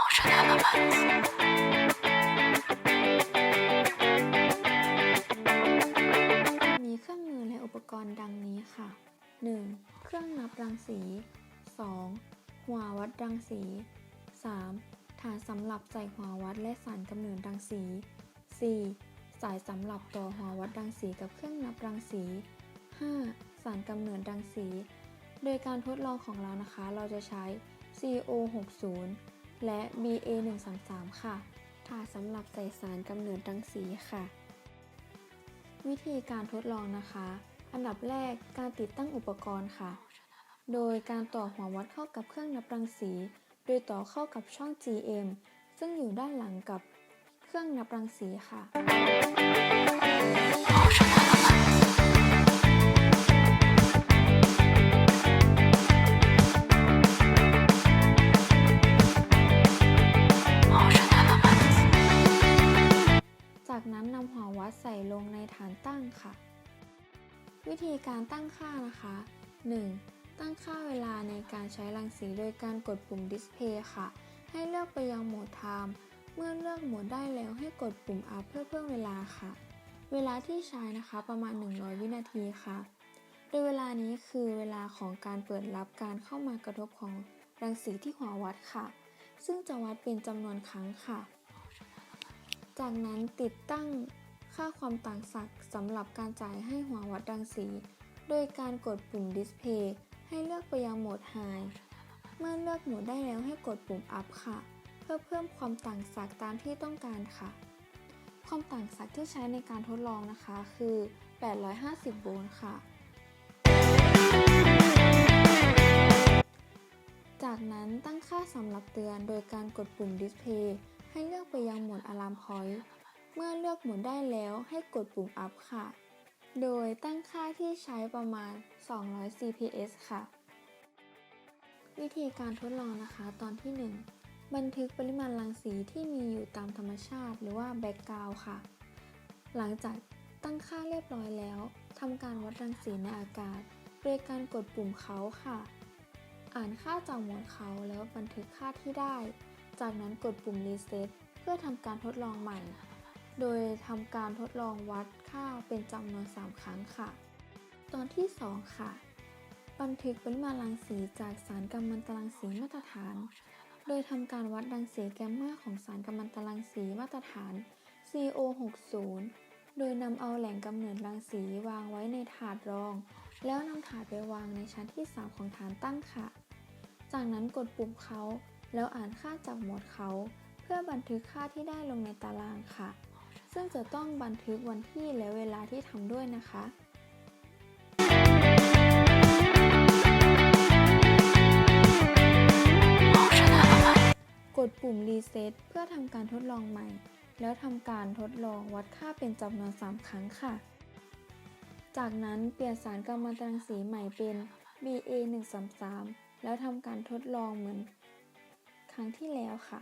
มีเครื่องมือและอุปกรณ์ดังนี้ค่ะ 1. เครื่องนับรังสี 2. หัววัดรังสี 3. ฐานสำหรับใส่หัววัดและสารกำเนิดรังสี 4. สายสำหรับต่อหัววัดรังสีกับเครื่องนับรังสี 5. สารกำเนิดรังสี โดยการทดลองของเรานะคะ เราจะใช้ CO60 และ BA133 ค่ะฐานสำหรับใส่สารกำเนิดรังสีค่ะ วิธีการทดลองนะคะ อันดับแรกการติดตั้งอุปกรณ์ค่ะ โดยการต่อหัววัดเข้ากับเครื่องนับรังสี โดยต่อเข้ากับช่อง GM ซึ่งอยู่ด้านหลังกับเครื่องนับรังสีค่ะ จากนั้นนำหัววัดใส่ลงในฐานตั้งค่ะ วิธีการตั้งค่านะคะ 1. ตั้งค่าเวลาในการใช้รังสีโดยการกดปุ่ม Display ค่ะ ให้เลือกไปยังโหมด Time เมื่อเลือกโหมดได้แล้วให้กดปุ่ม Up เพื่อเพิ่มเวลาค่ะ เวลาที่ใช้นะคะประมาณ 100 วินาทีค่ะ โดยเวลานี้คือเวลาของการเปิดรับการเข้ามากระทบของรังสีที่หัววัดค่ะ ซึ่งจะวัดเป็นจำนวนครั้งค่ะ จากนั้นติดตั้งค่าความต่างศักย์สำหรับการจ่ายให้หัววัดรังสี โดยการกดปุ่ม Display ให้เลือกไปยังโหมด High เมื่อเลือกโหมดได้แล้วให้กดปุ่ม Up ค่ะ เพื่อเพิ่มความต่างศักย์ตามที่ต้องการค่ะ ความต่างศักย์ที่ใช้ในการทดลองนะคะคือ 850 โวลต์ค่ะ จากนั้นตั้งค่าสำหรับเตือนโดยการกดปุ่ม Display ให้เลือกไปยังหมด Alarm Point เมื่อเลือกหมดได้แล้วให้กดปุ่ม Up ค่ะ โดยตั้งค่าที่ใช้ประมาณ 200 CPS ค่ะ วิธีการทดลองนะคะตอนที่ 1 บันทึกปริมาณรังสีที่มีอยู่ตามธรรมชาติหรือว่าแบ็กกราวค่ะ หลังจากตั้งค่าเรียบร้อยแล้วทำการวัดรังสีในอากาศ โดยการกดปุ่มเขาค่ะ อ่านค่าจากหมวดเขาแล้วบันทึกค่าที่ได้ จากนั้นกดปุ่ม Reset เพื่อทำการทดลองใหม่ โดยทำการทดลองวัดค่าเป็นจำนวน 3 ครั้งค่ะ ตอนที่ 2 ค่ะ บันทึกปริมาณรังสีจากสารกัมมันตรังสีมาตรฐาน โดยทำการวัดรังสีแกมมาของสารกัมมันตรังสีมาตรฐาน CO60 โดยนำเอาแหล่งกำเนิดรังสีวางไว้ในถาดรอง แล้วนำถาดไปวางในชั้นที่ 3 ของฐานตั้งค่ะ จากนั้นกดปุ่มเขา แล้วอ่านค่าจากหมวดเขา เพื่อบันทึกค่าที่ได้ลงในตารางค่ะ ซึ่งจะต้องบันทึกวันที่และเวลาที่ทำด้วยนะคะกดปุ่ม Reset เพื่อทำการทดลองใหม่ แล้วทำการทดลองวัดค่าเป็นจำนวน 3 ครั้งค่ะ จากนั้นเปลี่ยนสารกัมมันตรังสีใหม่เป็น BA133 แล้วทำการทดลองเหมือน รั้งที่แล้วค่ะ